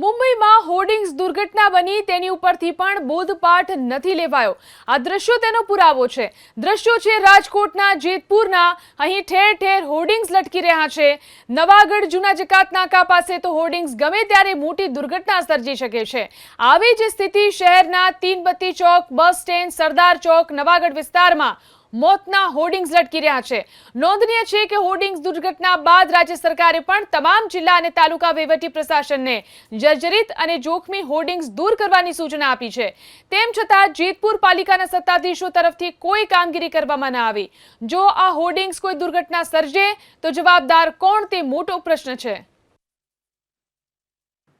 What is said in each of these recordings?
મુંબઈમાં હોર્ડિંગ્સ દુર્ઘટના બની, તેની ઉપરથી પણ બોધપાઠ નથી લેવાયો. આ દ્રશ્યો તેનો પુરાવો છે. દ્રશ્યો છે રાજકોટના, જેતપુરના. અહીં ઠેર ઠેર હોર્ડિંગ્સ લટકી રહ્યા છે. નવાગઢ જૂના જકાત નાકા પાસે તો હોર્ડિંગ્સ ગમે ત્યારે મોટી દુર્ઘટના સર્જી શકે છે. આવી જ સ્થિતિ શહેરના તીનબત્તી ચોક, બસ સ્ટેન્ડ, સરદાર ચોક, નવાગઢ વિસ્તારમાં મોતના હોર્ડિંગ્સ લટકી રહ્યા છે. નોંધનીય છે કે હોર્ડિંગ્સ દુર્ઘટના બાદ રાજ્ય સરકારે પણ તમામ જિલ્લા અને તાલુકા વહીવટી પ્રશાસનને જર્જરિત અને જોખમી હોર્ડિંગ્સ દૂર કરવાની સૂચના આપી છે. તેમ છતાં જેતપુર પાલિકાના સત્તાધીશો તરફથી કોઈ કામગીરી કરવામાં ન આવી. જો આ હોર્ડિંગ્સ કોઈ દુર્ઘટના સર્જે, તો જવાબદાર કોણ તે મોટો પ્રશ્ન છે.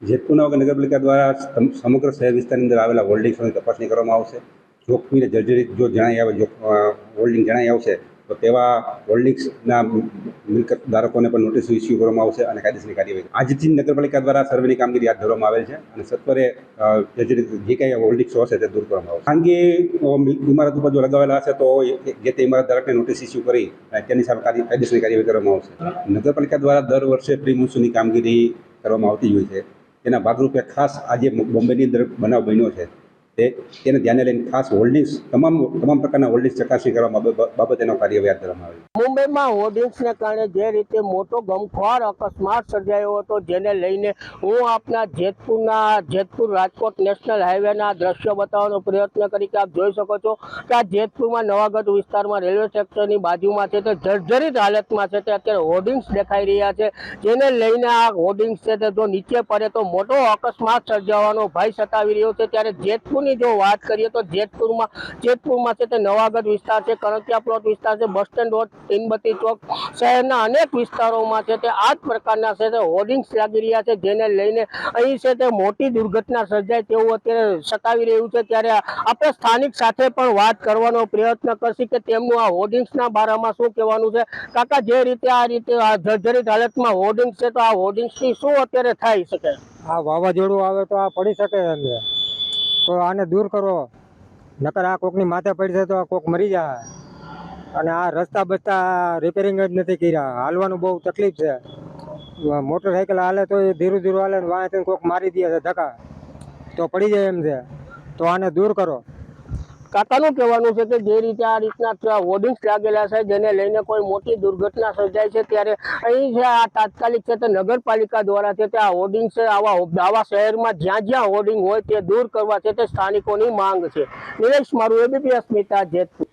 જેતપુર નગરપાલિકા દ્વારા સમગ્ર શહેર વિસ્તારની અંદર આવેલા હોલ્ડિંગ્સની તપાસણી કરવામાં આવશે. જોખમીને જર્જરિત જો જણાઈ આવે હોલ્ડિંગ જણાઈ આવશે, તો તેવા હોલ્ડિંગ્સના મિલકત ધારકોને પણ નોટિસ ઇસ્યુ કરવામાં આવશે અને કાયદેસરની કાર્યવાહી આજથી નગરપાલિકા દ્વારા સર્વેની કામગીરી હાથ ધરવામાં આવેલ છે અને સત્વરે જે જે કાંઈ હોલ્ડિંગ્સો હશે તે દૂર કરવામાં આવશે. ખાનગી ઇમારત ઉપર જો લગાવેલા હશે તો જે તે ઇમારત ધારકને નોટિસ ઇસ્યુ કરી, અને તેની સામે કાયદેસરની કાર્યવાહી કરવામાં આવશે. નગરપાલિકા દ્વારા દર વર્ષે પ્રી કામગીરી કરવામાં આવતી હોય છે. તેના ભાગરૂપે ખાસ આજે બોમ્બેની અંદર બનાવ બન્યો છે. તે તેને ધ્યાને લઈને ખાસ હોલ્ડિંગ્સ તમામ તમામ પ્રકારના હોલ્ડિંગ્સ ચકાસણી કરવા બાબતે કાર્યવાહી હાથ ધરવામાં આવી મુંબઈમાં હોર્ડિંગ્સને કારણે જે રીતે મોટો ગમખ્વાર અકસ્માત સર્જાયો હતો, જેને લઈને હું આપના જેતપુરના, જેતપુર રાજકોટ નેશનલ હાઈવેના દ્રશ્યો બતાવવાનો પ્રયત્ન કરી કે આપ જોઈ શકો છો કે આ જેતપુરમાં નવાગઢ વિસ્તારમાં રેલવે સેક્ટરની બાજુમાં છે તે જર્જરિત હાલતમાં છે. તે અત્યારે હોર્ડિંગ્સ દેખાઈ રહ્યા છે. જેને લઈને આ હોર્ડિંગ્સ છે તે જો નીચે પડે તો મોટો અકસ્માત સર્જાવાનો ભય સતાવી રહ્યો છે. ત્યારે જેતપુરની જો વાત કરીએ તો જેતપુરમાં જેતપુરમાં છે તે નવાગઢ વિસ્તાર છે, કરંતિયા પ્લોટ વિસ્તાર છે બસ સ્ટેન્ડ રોડ તીનબત્તી ચોક શહેરના અનેક વિસ્તારોમાં છે તે આ જ પ્રકારના છે તે હોર્ડિંગ્સ લાગી રહ્યા છે, જેને લઈને અહીં છે તે મોટી દુર્ઘટના સર્જાય તેવું અત્યારે સતાવી રહ્યું છે. ત્યારે આપણે સ્થાનિક સાથે પણ વાત કરવાનો પ્રયત્ન કરશી કે તેમનું આ હોર્ડિંગ્સના બારામાં શું કહેવાનું છે? કાકા, જે રીતે આ રીતે આ જર્જરિત હાલતમાં હોર્ડિંગ્સ છે તો આ હોર્ડિંગ્સથી શું અત્યારે થઈ શકે? આ વાવાઝોડું આવે તો આ પડી શકે અંદર તો આને દૂર કરો. નકર આ કોકની માથે પડશે તો આ કોક મરી જાય. અને આ રસ્તા બસ્તા રિપેરિંગ જ નથી કર્યા. હાલવાનું બહુ તકલીફ છે. મોટરસાઇકલ હાલે તો એ ધીરું ધીરું હાલે ને કોક મારી દે છે ધક્કા. તો પડી જાય એમ છે. તો આને દૂર કરો. કાકાનું કહેવાનું છે કે જે રીતે આ રીતના હોર્ડિંગ્સ લાગેલા છે, જેને લઈને કોઈ મોટી દુર્ઘટના સર્જાય છે, ત્યારે અહીં જે આ તાત્કાલિક છે તે નગરપાલિકા દ્વારા છે તે આ હોર્ડિંગ આવા આવા શહેરમાં જ્યાં જ્યાં હોર્ડિંગ હોય તે દૂર કરવા છે તે સ્થાનિકોની માંગ છે. નિલેશ મારું એબીપી અસ્મિતા જેતપુર.